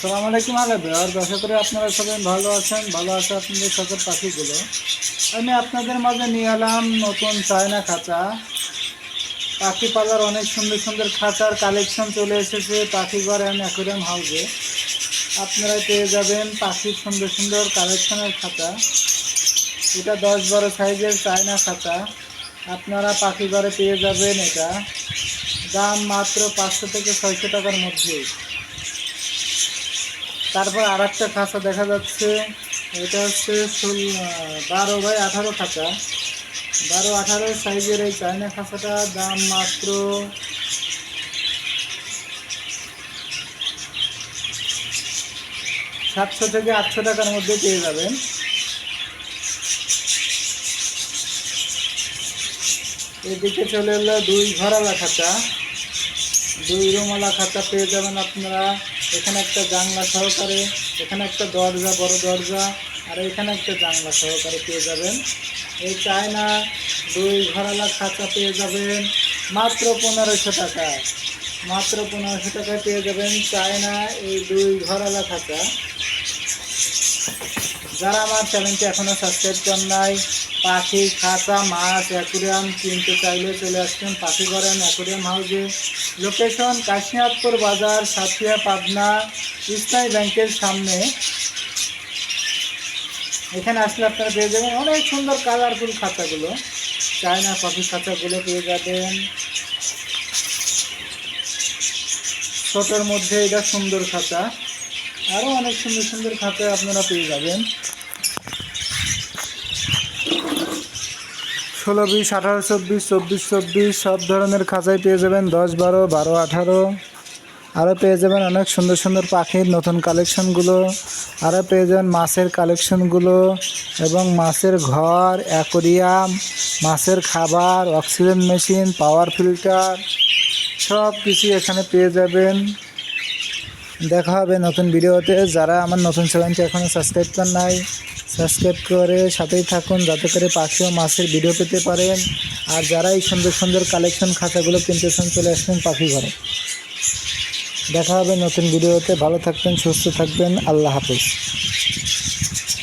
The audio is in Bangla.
সালাম আলাইকুম আলাদা আর আশা করি আপনারা সবাই ভালো আছেন। ভালো আছে আপনাদের সকল পাখিগুলো। আমি আপনাদের মাঝে নিয়ে এলাম নতুন চায়না খাঁচা পাখি পালার অনেক সুন্দর সুন্দর খাঁচার কালেকশন চলে এসেছে। পাখি ঘর অ্যান্ড অ্যাকুরিয়াম হাউসে আপনারা পেয়ে যাবেন পাখির সুন্দর সুন্দর কালেকশনের খাঁচা এটা দশ বারো সাইজের চায়না খাঁচা আপনারা পাখি ঘরে পেয়ে যাবেন এটা। দাম মাত্র পাঁচশো থেকে ছয়শো টাকার মধ্যে তারপর আর একটা খাঁচা দেখা যাচ্ছে। এটা হচ্ছে বারো বাই আঠারো খাঁচা। বারো আঠারো সাইজের এই চায়না খাঁচাটা, দাম মাত্র সাতশো থেকে আটশো টাকার মধ্যে পেয়ে যাবেন। এদিকে চলে এলো দুই ঘরালা খাঁচা। দুই রুমালা খাতা পেয়ে যাবেন আপনারা। এখানে একটা জানলা সহকারে, এখানে একটা দরজা, বড় দরজা, আর এখানে একটা জানলা সহকারে পেয়ে যাবেন। এই চায়না দুই ঘরালা খাতা পেয়ে যাবেন, মাত্র পনেরোশো টাকায় মাত্র পনেরোশো টাকায় পেয়ে যাবেন চায়না এই দুই ঘরালা খাতা। যারা আমার চ্যানেলটি এখনও সাবস্ক্রাইব করেন নাই পাখি খাঁচা মাছ, অ্যাকুরিয়াম কিনতে চাইলে চলে আসবেন পাখি ঘরেন অ্যাকুরিয়াম হাউসে। লোকেশন কাশিনাথপুর বাজার, সাথিয়া, পাবনা ইসলামী ব্যাংকের সামনে। এখানে আসলে আপনারা পেয়ে যাবেন অনেক সুন্দর কালারফুল খাঁচাগুলো চায়না পাখি খাঁচাগুলো পেয়ে যাবেন। ছোটোর মধ্যে এটা সুন্দর খাঁচা আরও অনেক সুন্দর সুন্দর খাঁচা আপনারা পেয়ে যাবেন। ষোলো, বিশ, আঠারো, চব্বিশ চব্বিশ চব্বিশ, সব ধরনের খাঁচাই পেয়ে যাবেন। দশ, বারো বারো, আঠারো। আরও পেয়ে যাবেন অনেক সুন্দর সুন্দর পাখির নতুন কালেকশনগুলো। আরও পেয়ে যাবেন মাছের কালেকশনগুলো এবং মাছের ঘর, অ্যাকোরিয়াম, মাছের খাবার, অক্সিজেন মেশিন, পাওয়ার ফিল্টার, সব কিছু এখানে পেয়ে যাবেন। দেখা হবে নতুন ভিডিওতে। যারা আমার নতুন চ্যানেলটি এখনও সাবস্ক্রাইব করেন নাই সাবস্ক্রাইব করে সাথেই থাকুন, যাতে করে পাখি ও মাছের ভিডিও পেতে পারেন। আর যারা এই সুন্দর সুন্দর কালেকশন খাতাগুলো কিনতে চান, চলে আসবেন পাখি ঘরে। দেখা হবে নতুন ভিডিওতে ভালো থাকবেন, সুস্থ থাকবেন। আল্লাহ হাফিজ।